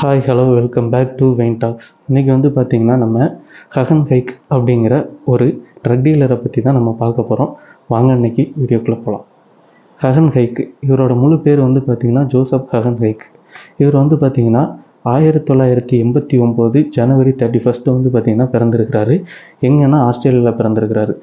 Hi hello welcome back to vein talks இன்றைக்கி வந்து பார்த்திங்கன்னா நம்ம ஹகன் ஹைக் அப்படிங்கிற ஒரு ட்ரக் டீலரை பற்றி தான் நம்ம பார்க்க போகிறோம் வாங்க இன்றைக்கி வீடியோக்குள்ளே போகலாம் ஹகன் ஹைக் இவரோட முழு பேர் வந்து பார்த்திங்கன்னா ஜோசப் ஹகன் ஹைக் இவர் வந்து பார்த்திங்கன்னா ஆயிரத்தி தொள்ளாயிரத்தி எண்பத்தி ஒம்பது ஜனவரி தேர்ட்டி ஃபஸ்ட்டு வந்து பார்த்திங்கன்னா பிறந்திருக்கிறாரு. எங்கன்னா ஆஸ்திரேலியாவில் பிறந்திருக்கிறாரு.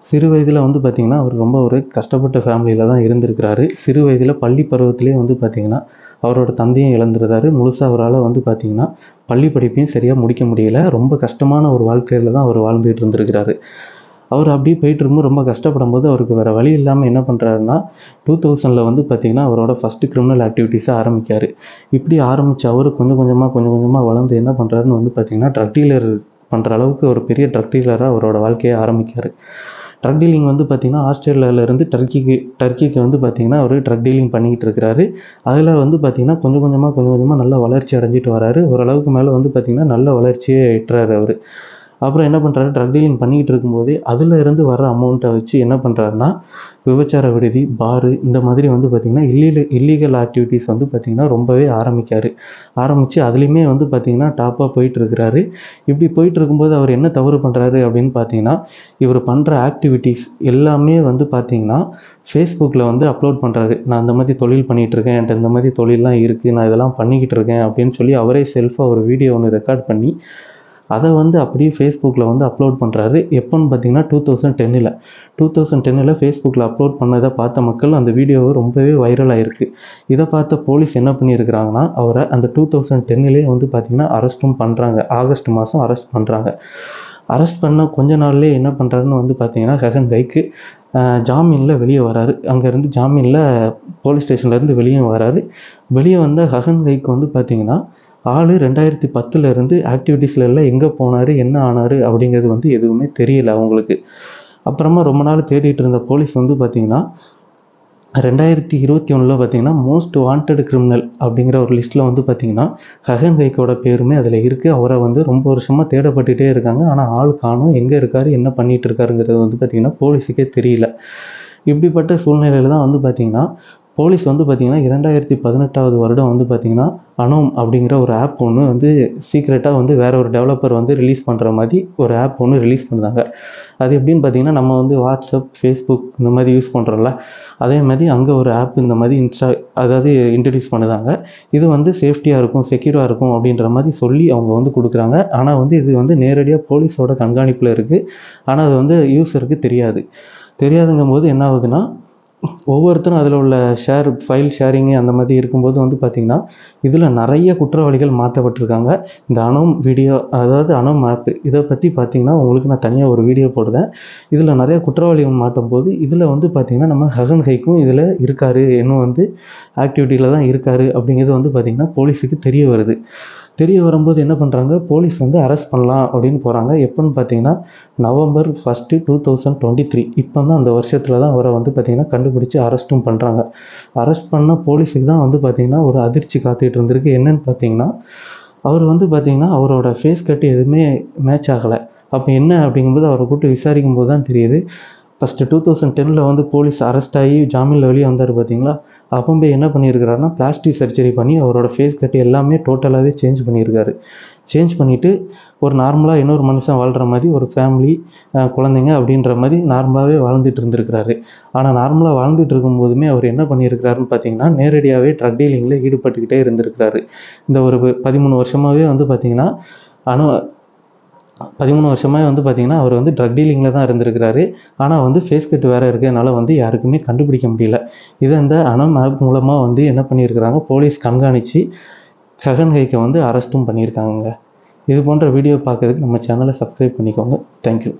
சிறு வயதில் வந்து பார்த்திங்கன்னா அவர் ரொம்ப ஒரு கஷ்டப்பட்ட ஃபேமிலியில் தான் இருந்திருக்கிறாரு. சிறு வயதில் பள்ளி பருவத்திலே வந்து பார்த்திங்கன்னா அவரோட தந்தையும் இழந்துருந்தாரு முழுசாக அவரால் வந்து பார்த்திங்கன்னா பள்ளி படிப்பையும் சரியாக முடிக்க முடியல. ரொம்ப கஷ்டமான ஒரு வாழ்க்கையில் தான் அவர் வாழ்ந்துகிட்டு இருந்திருக்கிறாரு. அவர் அப்படியே போயிட்டு இருக்கும்போது ரொம்ப கஷ்டப்படும் போது அவருக்கு வேறு வழி இல்லாமல் என்ன பண்ணுறாருன்னா டூ தௌசண்டில் வந்து பார்த்திங்கன்னா அவரோட ஃபஸ்ட்டு கிரிமினல் ஆக்டிவிட்டீஸை ஆரம்பிக்கார். இப்படி ஆரம்பித்த அவர் கொஞ்சம் கொஞ்சமாக கொஞ்சம் கொஞ்சமாக வளர்ந்து என்ன பண்ணுறாருன்னு வந்து பார்த்திங்கன்னா ட்ரக் டீலர் பண்ணுற அளவுக்கு ஒரு பெரிய ட்ரக் டீலராக அவரோட வாழ்க்கையை ஆரம்பிக்கார். ட்ரக் டீலிங் வந்து பார்த்திங்கன்னா ஆஸ்திரேலியாவிலேருந்து டர்க்கிக்கு டர்க்கிக்கு வந்து பார்த்திங்கன்னா அவர் ட்ரக் டீலிங் பண்ணிக்கிட்டு இருக்கிறாரு. அதில் வந்து பார்த்திங்கன்னா கொஞ்சம் கொஞ்சமாக கொஞ்சம் கொஞ்சமாக நல்ல வளர்ச்சி அடைஞ்சிட்டு வராரு. ஓரளவுக்கு மேலே வந்து பார்த்திங்கன்னா நல்ல வளர்ச்சியை எட்டுறாரு அவர். அப்புறம் என்ன பண்ணுறாரு ட்ரக் டீலிங் பண்ணிக்கிட்டு இருக்கும்போது அதில் இருந்து வர அமௌண்ட்டை வச்சு என்ன பண்ணுறாருன்னா விபச்சார விடுதி பாரு இந்த மாதிரி வந்து பார்த்திங்கன்னா இல்லீல இல்லீகல் ஆக்டிவிட்டீஸ் வந்து பார்த்திங்கன்னா ரொம்பவே ஆரம்பிக்காரு. ஆரம்பித்து அதுலேயுமே வந்து பார்த்திங்கன்னா டாப்பாக போயிட்டுருக்கிறாரு. இப்படி போயிட்டு இருக்கும்போது அவர் என்ன தவறு பண்ணுறாரு அப்படின்னு பார்த்தீங்கன்னா இவர் பண்ணுற ஆக்டிவிட்டீஸ் எல்லாமே வந்து பார்த்திங்கன்னா ஃபேஸ்புக்கில் வந்து அப்லோட் பண்ணுறாரு நான் இந்த மாதிரி தொழில் பண்ணிகிட்டு இருக்கேன் என்கிட்ட இந்த மாதிரி தொழிலெலாம் இருக்குது நான் இதெல்லாம் பண்ணிக்கிட்டு இருக்கேன் அப்படின்னு சொல்லி அவரே செல்ஃபாக ஒரு வீடியோ ஒன்று ரெக்கார்ட் பண்ணி அதை வந்து அப்படியே ஃபேஸ்புக்கில் வந்து அப்லோட் பண்ணுறாரு எப்போன்னு பார்த்தீங்கன்னா டூ தௌசண்ட் டென்னில் டூ தௌசண்ட் டென்னில் ஃபேஸ்புக்கில் அப்லோட் பண்ணதை பார்த்த மக்கள் அந்த வீடியோவை ரொம்பவே வைரல் ஆயிருக்கு. இதை பார்த்த போலீஸ் என்ன பண்ணியிருக்கிறாங்கன்னா அவரை அந்த டூ தௌசண்ட் டென்னிலே வந்து பார்த்திங்கன்னா அரெஸ்ட்டும் பண்ணுறாங்க ஆகஸ்ட் மாதம் அரெஸ்ட் பண்ணுறாங்க அரெஸ்ட் பண்ண கொஞ்ச நாள்லேயே என்ன பண்ணுறாருன்னு வந்து பார்த்தீங்கன்னா ககன் கைக்கு ஜாமீனில் வெளியே வராரு. அங்கேருந்து ஜாமீனில் போலீஸ் ஸ்டேஷன்லேருந்து வெளியே வராரு. வெளியே வந்த ஹகன் கைக்கு வந்து பார்த்திங்கன்னா ஆள் ரெண்டாயிரத்தி பத்துலேருந்து ஆக்டிவிட்டீஸில் எல்லாம் எங்கே போனார் என்ன ஆனார் அப்படிங்கிறது வந்து எதுவுமே தெரியல அவங்களுக்கு. அப்புறமா ரொம்ப நாள் தேடிட்டு இருந்த போலீஸ் வந்து பார்த்திங்கன்னா ரெண்டாயிரத்தி இருபத்தி ஒன்றில் பார்த்தீங்கன்னா மோஸ்ட் வாண்டட் கிரிமினல் அப்படிங்கிற ஒரு லிஸ்ட்டில் வந்து பார்த்தீங்கன்னா ஹகன் கைக்கோட பேருமே அதில் இருக்குது அவரை வந்து ரொம்ப வருஷமாக தேடப்பட்டுகிட்டே இருக்காங்க. ஆனால் ஆள் காணும். எங்கே இருக்கார்? என்ன பண்ணிகிட்டு இருக்காருங்கிறது வந்து பார்த்திங்கன்னா போலீஸுக்கே தெரியல. இப்படிப்பட்ட சூழ்நிலையில் தான் வந்து பார்த்திங்கன்னா போலீஸ் வந்து பார்த்திங்கன்னா இரண்டாயிரத்தி பதினெட்டாவது வருடம் வந்து பார்த்திங்கன்னா அனோம் அப்படிங்கிற ஒரு ஆப் ஒன்று வந்து சீக்ரெட்டாக வந்து வேற ஒரு டெவலப்பர் வந்து ரிலீஸ் பண்ணுற மாதிரி ஒரு ஆப் ஒன்று ரிலீஸ் பண்ணுறாங்க அது எப்படின்னு பார்த்தீங்கன்னா நம்ம வந்து வாட்ஸ்அப் ஃபேஸ்புக் இந்த மாதிரி யூஸ் பண்ணுறோம்ல அதே மாதிரி அங்கே ஒரு ஆப் இந்த மாதிரி இன்ஸ்டா அதாவது இன்ட்ரடியூஸ் பண்ணுதாங்க இது வந்து சேஃப்டியாக இருக்கும் செக்யூராக இருக்கும் அப்படின்ற மாதிரி சொல்லி அவங்க வந்து கொடுக்குறாங்க. ஆனால் வந்து இது வந்து நேரடியாக போலீஸோட கண்காணிப்பில் இருக்குது ஆனால் அது வந்து யூஸருக்கு தெரியாது. தெரியாதுங்கும் போது என்ன ஆகுதுன்னா ஒவ்வொருத்தரும் அதில் உள்ள ஷேர் ஃபைல் ஷேரிங்கு அந்த மாதிரி இருக்கும்போது வந்து பார்த்திங்கன்னா இதில் நிறைய குற்றவாளிகள் மாற்றப்பட்டிருக்காங்க. இந்த அனோம் வீடியோ அதாவது அனோம் ஆப் இதை பற்றி பார்த்திங்கன்னா உங்களுக்கு நான் தனியாக ஒரு வீடியோ போடுறேன். இதில் நிறைய குற்றவாளிகள் மாட்டும் போது இதில் வந்து பார்த்திங்கன்னா நம்ம ஹசன் ஹைக்கும் இதில் இருக்கார். இன்னும் வந்து ஆக்டிவிட்டியில் தான் இருக்கார் அப்படிங்கிறது வந்து பார்த்திங்கன்னா போலீஸுக்கு தெரிய வருது. தெரிய வரும்போது என்ன பண்ணுறாங்க போலீஸ் வந்து அரெஸ்ட் பண்ணலாம் அப்படின்னு போகிறாங்க எப்போன்னு பார்த்தீங்கன்னா November first two thousand twenty three இப்போ தான் அந்த வருஷத்தில் தான் அவரை வந்து பார்த்திங்கன்னா கண்டுபிடிச்சி அரெஸ்ட்டும் பண்ணுறாங்க அரெஸ்ட் பண்ண போலீஸுக்கு தான் வந்து பார்த்திங்கன்னா ஒரு அதிர்ச்சி காத்துக்கிட்டு இருந்திருக்கு. என்னன்னு பார்த்தீங்கன்னா அவர் வந்து பார்த்திங்கன்னா அவரோட ஃபேஸ் கட்டு எதுவுமே மேட்ச் ஆகலை. அப்போ என்ன அப்படிங்கும்போது அவரை கூப்பிட்டு விசாரிக்கும் போது தான் தெரியுது. ஃபஸ்ட்டு டூ தௌசண்ட் டெனில் வந்து போலீஸ் அரெஸ்ட் ஆகி ஜாமீனில் வெளியே வந்தார் பார்த்தீங்களா? அப்பம்பே என்ன பண்ணியிருக்கிறாருன்னா பிளாஸ்டிக் சர்ஜரி பண்ணி அவரோட ஃபேஸ் கட்டு எல்லாமே டோட்டலாகவே சேஞ்ச் பண்ணியிருக்காரு சேஞ்ச் பண்ணிவிட்டு ஒரு நார்மலாக இன்னொரு மனுஷன் வாழ்கிற மாதிரி ஒரு ஃபேமிலி குழந்தைங்க அப்படின்ற மாதிரி நார்மலாகவே வாழ்ந்துட்டு இருந்திருக்கிறாரு. ஆனால் நார்மலாக வாழ்ந்துட்டு இருக்கும்போதுமே அவர் என்ன பண்ணியிருக்கிறாருன்னு பார்த்தீங்கன்னா நேரடியாகவே ட்ரக் டீலிங்கில் ஈடுபட்டுக்கிட்டே இருந்திருக்கிறாரு. இந்த ஒரு பதிமூணு வருஷமாகவே வந்து பார்த்திங்கன்னா அணு பதிமூணு வருஷமாக வந்து பார்த்திங்கன்னா அவர் வந்து ட்ரக் டீலிங்கில் தான் இருந்திருக்கிறாரு. ஆனால் வந்து ஃபேஸ் கட் வேறு இருக்கிறதுனால வந்து யாருக்குமே கண்டுபிடிக்க முடியல. இதை இந்த அனம் ஆப் மூலமாக வந்து என்ன பண்ணியிருக்கிறாங்க? போலீஸ் கண்காணித்து ககன்கைக்கு வந்து அரெஸ்ட்டும் பண்ணியிருக்காங்க. இது போன்ற வீடியோ பார்க்கறதுக்கு நம்ம சேனலை சப்ஸ்கிரைப் பண்ணிக்கோங்க. தேங்க்யூ